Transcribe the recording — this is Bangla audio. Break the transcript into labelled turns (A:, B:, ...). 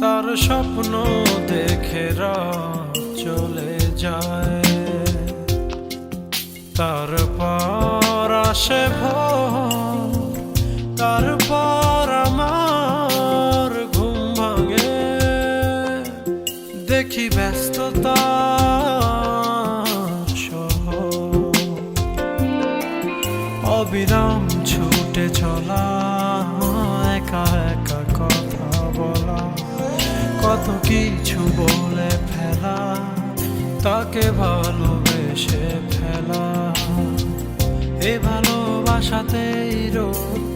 A: তার স্বপ্ন দেখে চলে যায়। তারপর আসে ভোর, তারপর আমার ঘুম ভাঙে। দেখি ব্যস্ততা অবিরাম ছুটে চলা কত কিছু বলে ফেলা তাকে ভালোবেসে ফেলা। এ ভালোবাসাতেই রোজ